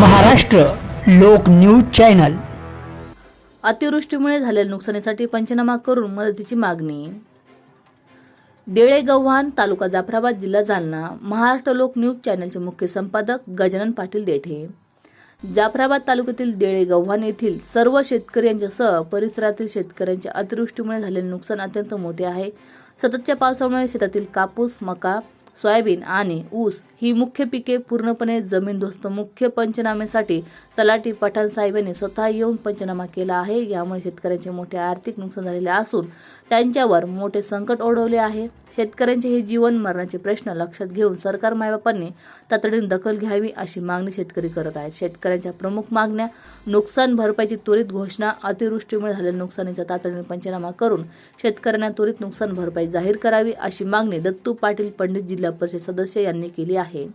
महाराष्ट्र लोक news channel. अतिवृष्टीमुळे झालेल्या नुकसानीसाठी पंचनामा करून मदतीची मागणी. डेळे गव्हाण तालुका जाफराबाद जिल्हा जालना महाराष्ट्र लोक न्यूज चॅनलचे मुख्य संपादक गजानन पाटील देठे. जाफराबाद तालुक्यातील डेळे गव्हाण येथील सर्व शेतकरी यांच्यासह परिसरातील शेतकऱ्यांच्या अतिवृष्टीमुळे झालेले नुकसान अत्यंत मोठे आहे. सततच्या पावसामुळे शेतातील कापूस मका सोयाबीन आणि ऊस ही मुख्य पिके पूर्णपणे जमीनदोस्त मुख्य पंचनाम्यासाठी तलाठी पठाण साहेब यांनी स्वतः येऊन पंचनामा केला आहे. यामुळे शेतकऱ्यांचे मोठे आर्थिक नुकसान झालेले असून त्यांच्यावर मोठे संकट ओढवले आहे. शेतकऱ्यांचे हे जीवन मरणाचे प्रश्न लक्षात घेऊन सरकार मायबापांनी तातडीने दखल घ्यावी अशी मागणी शेतकरी करत आहेत. शेतकऱ्यांच्या प्रमुख मागण्या नुकसान भरपाईची त्वरित घोषणा अतिवृष्टीमुळे झालेल्या नुकसानीचा तातडीने पंचनामा करून शेतकऱ्यांना त्वरित नुकसान भरपाई जाहीर करावी अशी मागणी दत्तू पाटील पंडित जिल्हा परिषद सदस्य यांनी केली आहे.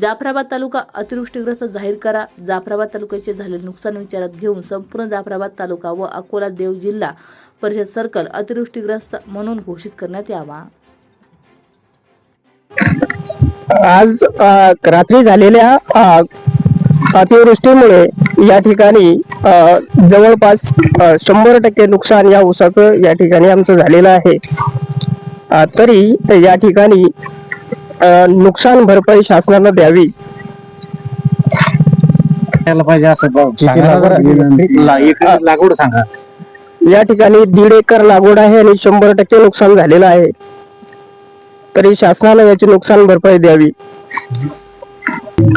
जाफराबाद तालुका अतिवृष्टीग्रस्त जाहीर करा. जाफराबाद तालुक्याचे झालेले नुकसान विचारात घेऊन संपूर्ण जाफराबाद तालुका व अकोला देव जिल्हा परिषद सर्कल अतिवृष्टीग्रस्त म्हणून घोषित करण्यात यावा. आज रात्री झालेल्या अतिवृष्टीमुळे या ठिकाणी जवळपास शंभर टक्के नुकसान या ऊसाचं या ठिकाणी आमचं झालेलं आहे. तरी या ठिकाणी नुकसान भरपाई शासनानं द्यावी. असं लागवड सांगा. या ठिकाणी दीड एकर लागवड आहे आणि शंभर टक्के नुकसान झालेलं आहे. तरी शासनाला याची नुकसान भरपाई द्यावी.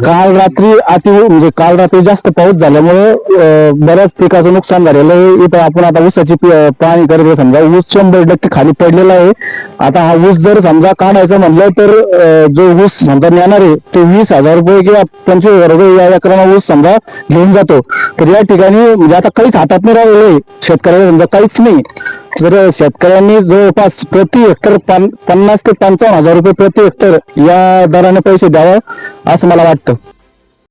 काल रात्री अति म्हणजे काल रात्री जास्त पाऊस झाल्यामुळे बऱ्याच पिकाचं नुकसान झालेलं आहे. इथं आपण आता ऊसाची पाणी पाहणी करत समजा. ऊस शंभर टक्के खाली पडलेला आहे. आता हा ऊस जर समजा काढायचा म्हणलं तर जो ऊस समजा नेणार आहे तो वीस हजार रुपये किंवा पंचवीस हजार रुपये या एकराना ऊस समजा घेऊन जातो. तर या ठिकाणी म्हणजे आता काहीच हातात नाही राहिलेलं आहे. शेतकऱ्याला समजा काहीच नाही. जर शेतकऱ्यांनी जवळपास प्रति हेक्टर पन- पन्नास ते पंचावन्न हजार रुपये प्रति हेक्टर या दराने पैसे द्यावं असं मला वाटतं.